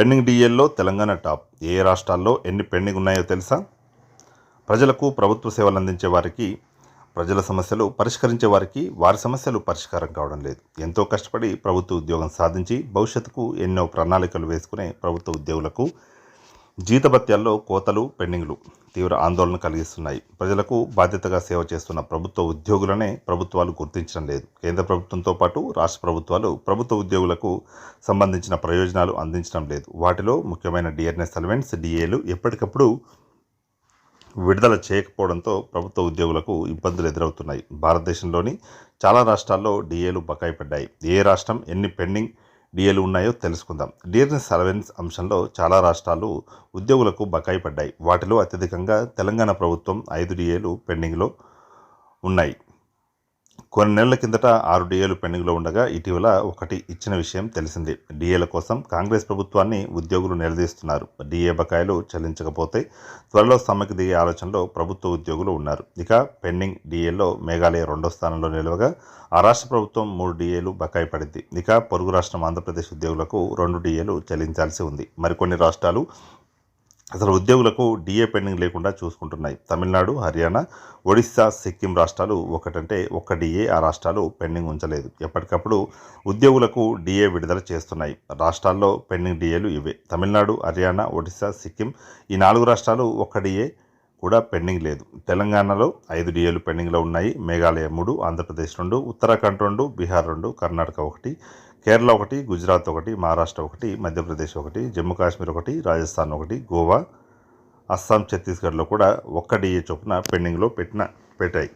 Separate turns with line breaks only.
Pending డిఎల్లో Telangana top. ఏ రాష్ట్రాల్లో ఎన్ని పెండింగ్ ఉన్నాయో తెలుసా? ప్రజలకు ప్రభుత్వ సేవలు అందించే వారికి ప్రజల సమస్యలు పరిష్కరించే వారికి వారి సమస్యలు పరిష్కారం కావడం లేదు. ఎంతో కష్టపడి ప్రభుత్వ ఉద్యోగం సాధించి భవిష్యత్తుకు ఎన్నో ప్రణాళికలు వేసుకునే ప్రభుత్వ ఉద్యోగులకు జీతభత్యాల్లో కోతలు పెండింగ్లు తీవ్ర ఆందోళన కలిగిస్తున్నాయి. ప్రజలకు బాధ్యతగా సేవ చేస్తున్న ప్రభుత్వ ఉద్యోగులనే ప్రభుత్వాలు గుర్తించడం లేదు. కేంద్ర ప్రభుత్వంతో పాటు రాష్ట్ర ప్రభుత్వాలు ప్రభుత్వ ఉద్యోగులకు సంబంధించిన ప్రయోజనాలు అందించడం లేదు. వాటిలో ముఖ్యమైన డిఆర్ఎస్ అలవెన్స్ డిఏలు ఎప్పటికప్పుడు విడుదల చేయకపోవడంతో ప్రభుత్వ ఉద్యోగులకు ఇబ్బందులు ఎదురవుతున్నాయి. భారతదేశంలోని చాలా రాష్ట్రాల్లో డిఏలు బకాయి పడ్డాయి. ఏ రాష్ట్రం ఎన్ని పెండింగ్ డిఏలు ఉన్నాయో తెలుసుకుందాం. డిఆర్ఎస్ సర్వెన్స్ అంశంలో చాలా రాష్ట్రాలు ఉద్యోగులకు బకాయి పడ్డాయి. వాటిలో అత్యధికంగా తెలంగాణ ప్రభుత్వం ఐదు డిఏలు పెండింగ్లో ఉన్నాయి. కొన్ని నెలల కిందట ఆరు డిఏలు పెండింగ్లో ఉండగా ఇటీవల ఒకటి ఇచ్చిన విషయం తెలిసిందే. డిఏల కోసం కాంగ్రెస్ ప్రభుత్వాన్ని ఉద్యోగులు నిలదీస్తున్నారు. డిఏ బకాయిలు చెల్లించకపోతే త్వరలో సమ్మెకు దిగే ఆలోచనలో ప్రభుత్వ ఉద్యోగులు ఉన్నారు. ఇక పెండింగ్ డిఏల్లో మేఘాలయ రెండో స్థానంలో నిలవగా ఆ రాష్ట్ర ప్రభుత్వం మూడు డిఏలు బకాయి పడింది. ఇక పొరుగు రాష్ట్రం ఆంధ్రప్రదేశ్ ఉద్యోగులకు రెండు డిఏలు చెల్లించాల్సి ఉంది. మరికొన్ని రాష్ట్రాలు అసలు ఉద్యోగులకు డిఏ పెండింగ్ లేకుండా చూసుకుంటున్నాయి. తమిళనాడు హర్యానా ఒడిశా సిక్కిం రాష్ట్రాలు ఒకటంటే ఒక్క డిఏ ఆ రాష్ట్రాలు పెండింగ్ ఉంచలేదు. ఎప్పటికప్పుడు ఉద్యోగులకు డిఏ విడుదల చేస్తున్నాయి. రాష్ట్రాల్లో పెండింగ్ డిఏలు ఇవే. తమిళనాడు హర్యానా ఒడిశా సిక్కిం ఈ నాలుగు రాష్ట్రాలు ఒక్క డిఏ కూడా పెండింగ్ లేదు. తెలంగాణలో ఐదు డిఏలు పెండింగ్లో ఉన్నాయి. మేఘాలయ మూడు ఆంధ్రప్రదేశ్ రెండు ఉత్తరాఖండ్ రెండు బీహార్ రెండు కర్ణాటక ఒకటి కేరళ ఒకటి గుజరాత్ ఒకటి మహారాష్ట్ర ఒకటి మధ్యప్రదేశ్ ఒకటి జమ్మూ కాశ్మీర్ ఒకటి రాజస్థాన్ ఒకటి గోవా అస్సాం ఛత్తీస్గఢ్లో కూడా ఒక్క డిఏ చొప్పున పెండింగ్లో పెట్టిన పెట్టాయి.